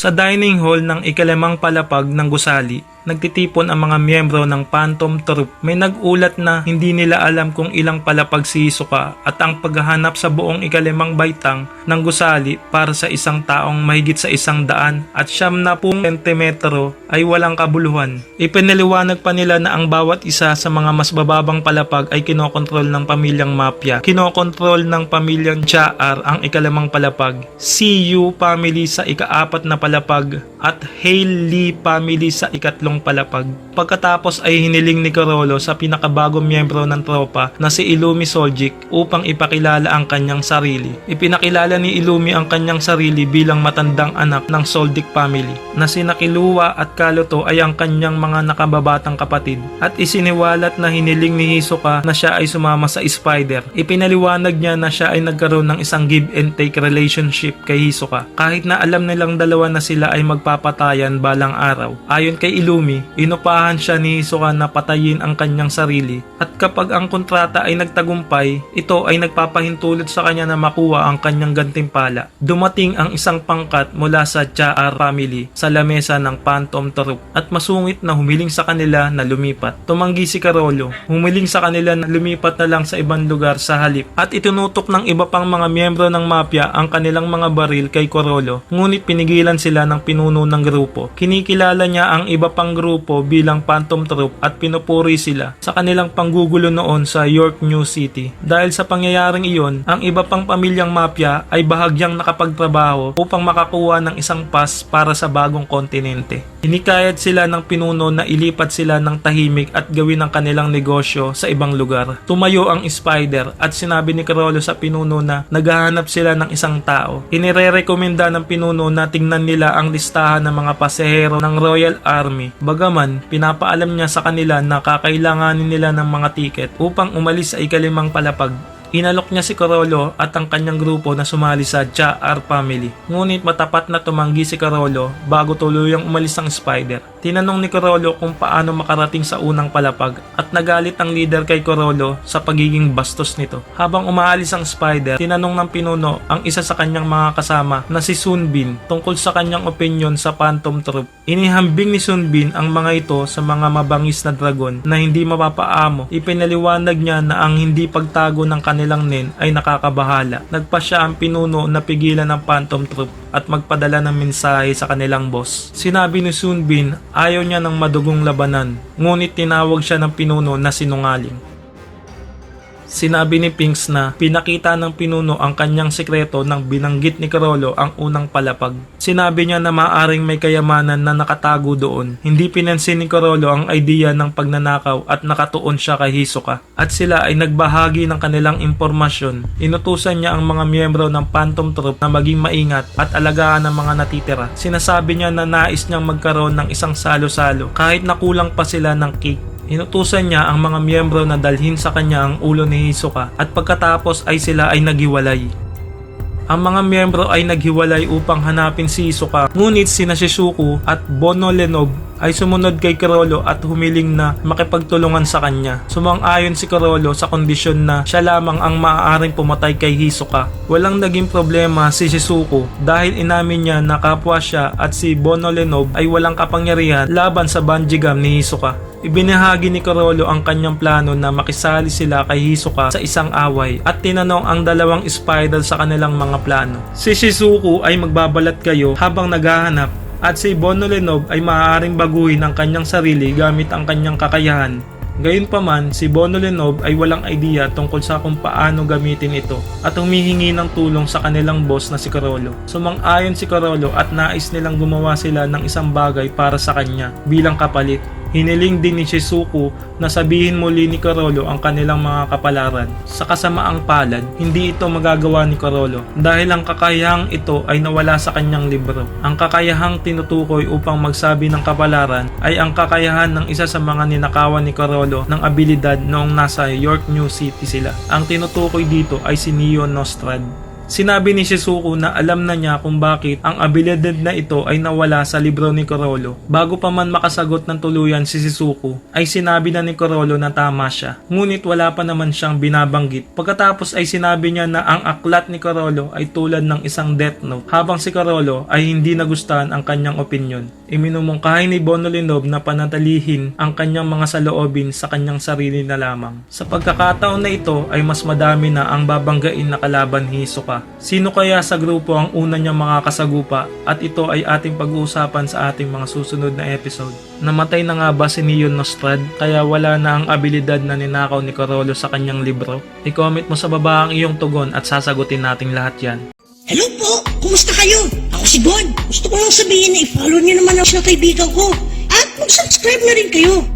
Sa dining hall ng ikalimang palapag ng gusali, nagtitipon ang mga miyembro ng Phantom Troop. May nagulat na hindi nila alam kung ilang palapag si Hisoka at ang paghahanap sa buong ikalimang baitang ng gusali para sa isang taong mahigit sa isang daan at siyam na pung sentimetro ay walang kabuluhan. Ipinaliwanag pa nila na ang bawat isa sa mga mas bababang palapag ay kinokontrol ng pamilyang mafia. Kinokontrol ng pamilyang Chaar ang ikalimang palapag. CU family sa ikaapat na palapag at Hale Lee family sa ikatlong palapag. Pagkatapos ay hiniling ni Carolo sa pinakabagong miyembro ng tropa na si Ilumi Soljic upang ipakilala ang kanyang sarili. Ipinakilala ni Ilumi ang kanyang sarili bilang matandang anak ng Soldic family na si Nakiluwa at Kaluto ay ang kanyang mga nakababatang kapatid at isiniwalat na hiniling ni Hisoka na siya ay sumama sa Spider. Ipinaliwanag niya na siya ay nagkaroon ng isang give and take relationship kay Hisoka kahit na alam nilang dalawa na sila ay magpapatayan balang araw. Ayon kay Ilumi, inupahan siya ni Hisoka na patayin ang kanyang sarili at kapag ang kontrata ay nagtagumpay, ito ay nagpapahintulot sa kanya na makuha ang kanyang gantimpala. Dumating ang isang pangkat mula sa Chaar family sa lamesa ng Phantom Troop at masungit na humiling sa kanila na lumipat. Tumanggi si Carolo, humiling sa kanila na lumipat na lang sa ibang lugar sa halip at itinutok ng iba pang mga miyembro ng mafia ang kanilang mga baril kay Carolo ngunit pinigilan sila ng pinuno ng grupo. Kinikilala niya ang iba pang grupo bilang Phantom Troop at pinupuri sila sa kanilang panggugulo noon sa York New City. Dahil sa pangyayaring iyon, ang iba pang pamilyang mafia ay bahagyang nakapagtrabaho upang makakuha ng isang pass para sa bagong kontinente. Hinikayat sila ng pinuno na ilipat sila ng tahimik at gawin ang kanilang negosyo sa ibang lugar. Tumayo ang Spider at sinabi ni Carolo sa pinuno na naghahanap sila ng isang tao. Inirerekomenda ng pinuno na tingnan nila ang listahan ng mga pasahero ng Royal Army. Bagaman, pinapaalam niya sa kanila na kakailanganin nila ng mga tiket upang umalis sa ikalimang palapag. Inalok niya si Carolo at ang kanyang grupo na sumali sa Chaar family. Ngunit matapat na tumanggi si Carolo bago tuluyang umalis ang Spider. Tinanong ni Carolo kung paano makarating sa unang palapag at nagalit ang leader kay Carolo sa pagiging bastos nito. Habang umaalis ang Spider, tinanong ng pinuno ang isa sa kanyang mga kasama na si Sunbin tungkol sa kanyang opinion sa Phantom Troop. Inihambing ni Sunbin ang mga ito sa mga mabangis na dragon na hindi mapapaamo. Ipinaliwanag niya na ang hindi pagtago ng kanilang nen ay nakakabahala. Nagpa siya ang pinuno na pigilan ng Phantom Troop at magpadala ng mensahe sa kanilang boss. Sinabi ni Sunbin ayaw niya ng madugong labanan, ngunit tinawag siya ng pinuno na sinungaling. Sinabi ni Pinks na pinakita ng pinuno ang kanyang sekreto nang binanggit ni Carolo ang unang palapag. Sinabi niya na maaring may kayamanan na nakatago doon. Hindi pinansin ni Carolo ang idea ng pagnanakaw at nakatuon siya kay Hisoka. At sila ay nagbahagi ng kanilang impormasyon. Inutusan niya ang mga miyembro ng Phantom Troop na maging maingat at alagaan ang mga natitira. Sinasabi niya na nais niyang magkaroon ng isang salo-salo kahit nakulang pa sila ng cake. Inutusan niya ang mga miyembro na dalhin sa kanya ang ulo ni Hisoka at pagkatapos ay sila ay naghiwalay. Ang mga miyembro ay naghiwalay upang hanapin si Hisoka ngunit sina Shizuku at Bono Lenob ay sumunod kay Carolo at humiling na makipagtulungan sa kanya. Sumang-ayon si Carolo sa kondisyon na siya lamang ang maaaring pumatay kay Hisoka. Walang naging problema si Shizuku dahil inamin niya na kapwa siya at si Bono Lenob ay walang kapangyarihan laban sa Banjigam ni Hisoka. Ibinahagi ni Carolo ang kanyang plano na makisali sila kay Hisoka sa isang away at tinanong ang dalawang spider sa kanilang mga plano. Si Shizuku ay magbabalat kayo habang naghahanap at si Bono Lenob ay maaaring baguhin ang kanyang sarili gamit ang kanyang kakayahan. Gayunpaman, si Bono Lenob ay walang idea tungkol sa kung paano gamitin ito at humihingi ng tulong sa kanilang boss na si Carolo. Sumang-ayon si Carolo at nais nilang gumawa sila ng isang bagay para sa kanya bilang kapalit. Hiniling din ni Shizuku na sabihin muli ni Carolo ang kanilang mga kapalaran. Sa kasamaang palad, hindi ito magagawa ni Carolo dahil ang kakayahang ito ay nawala sa kanyang libro. Ang kakayahang tinutukoy upang magsabi ng kapalaran ay ang kakayahan ng isa sa mga ninakawan ni Carolo ng abilidad noong nasa York New City sila. Ang tinutukoy dito ay si Neo Nostrad. Sinabi ni Shizuko na alam na niya kung bakit ang abilidad na ito ay nawala sa libro ni Corolo. Bago pa man makasagot ng tuluyan si Shizuko, ay sinabi na ni Corolo na tama siya. Ngunit wala pa naman siyang binabanggit. Pagkatapos ay sinabi niya na ang aklat ni Corolo ay tulad ng isang death note, habang si Corolo ay hindi nagustuhan ang kanyang opinion. Iminumungkahay ni Bonolinov na panatalihin ang kanyang mga saloobin sa kanyang sarili na lamang. Sa pagkakataon na ito ay mas madami na ang babanggain na kalaban Hisoka. Sino kaya sa grupo ang una niyang makakasagupa at ito ay ating pag-uusapan sa ating mga susunod na episode. Namatay na nga ba si Neon Nostrad kaya wala na ang abilidad na ninakaw ni Corolo sa kanyang libro? I-comment mo sa baba ang iyong tugon at sasagutin nating lahat yan. Hello po! Kumusta kayo? Ako si Bon. Gusto ko lang sabihin na i-follow niyo naman ang mga kaibigan ko. At mag-subscribe na rin kayo